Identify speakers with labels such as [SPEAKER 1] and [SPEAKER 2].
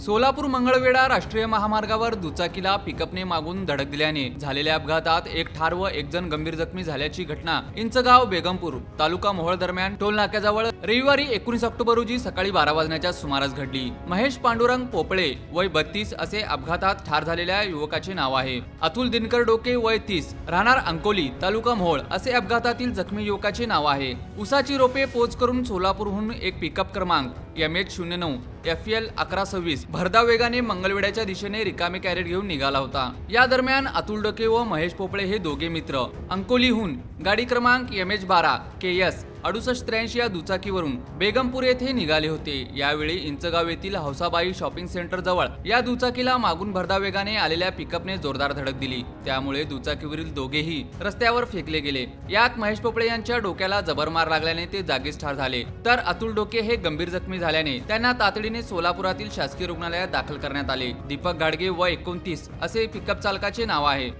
[SPEAKER 1] सोलापूर मंगळवेढा राष्ट्रीय महामार्गावर दुचाकीला पिकअपने मागून धडक दिल्याने झालेल्या अपघातात एक ठार व एक जण गंभीर जखमी झाल्याची घटना इंचगाव बेगमपूर तालुका मोहोळ दरम्यान टोल नाक्याजवळ रविवारी एकोणीस ऑक्टोबर रोजी सकाळी बारा वाजण्याच्या सुमारास घडली. महेश पांडुरंग पोपळे वय बत्तीस असे अपघातात ठार झालेल्या युवकाचे नाव आहे. अतुल दिनकर डोके वय तीस राहणार अंकोली तालुका मोहोळ असे अपघातातील जखमी युवकाचे नाव आहे. उसाची रोपे पोच करून सोलापूरहून एक पिकअप क्रमांक एम एच शून्य नऊ एफ एल अकरा सव्वीस भरधाव वेगाने मंगळवेड्याच्या दिशेने रिकामे कॅरेट घेऊन निघाला होता. या दरम्यान अतुल डके व महेश पोपळे हे दोघे मित्र. अंकोलीहून गाडी क्रमांक एम एच बारा के एस अडुसष्ट त्र्याऐंशी या दुचाकीवरून बेगमपूर येथे निघाले होते. यावेळी इंचगाव येथील हौसाबाई शॉपिंग सेंटर जवळ या दुचाकीला मागून भरदा वेगाने आलेल्या पिकअपने जोरदार धडक दिली. त्यामुळे दुचाकीवरील दोघेही रस्त्यावर फेकले गेले. यात महेश पोपळे यांच्या डोक्याला जबर मार लागल्याने ते जागीच ठार झाले. तर अतुल डोके हे गंभीर जखमी झाल्याने त्यांना तातडीने सोलापुरातील शासकीय रुग्णालयात दाखल करण्यात आले. दीपक गाडगे व एकोणतीस असे पिकअप चालकाचे नाव आहे.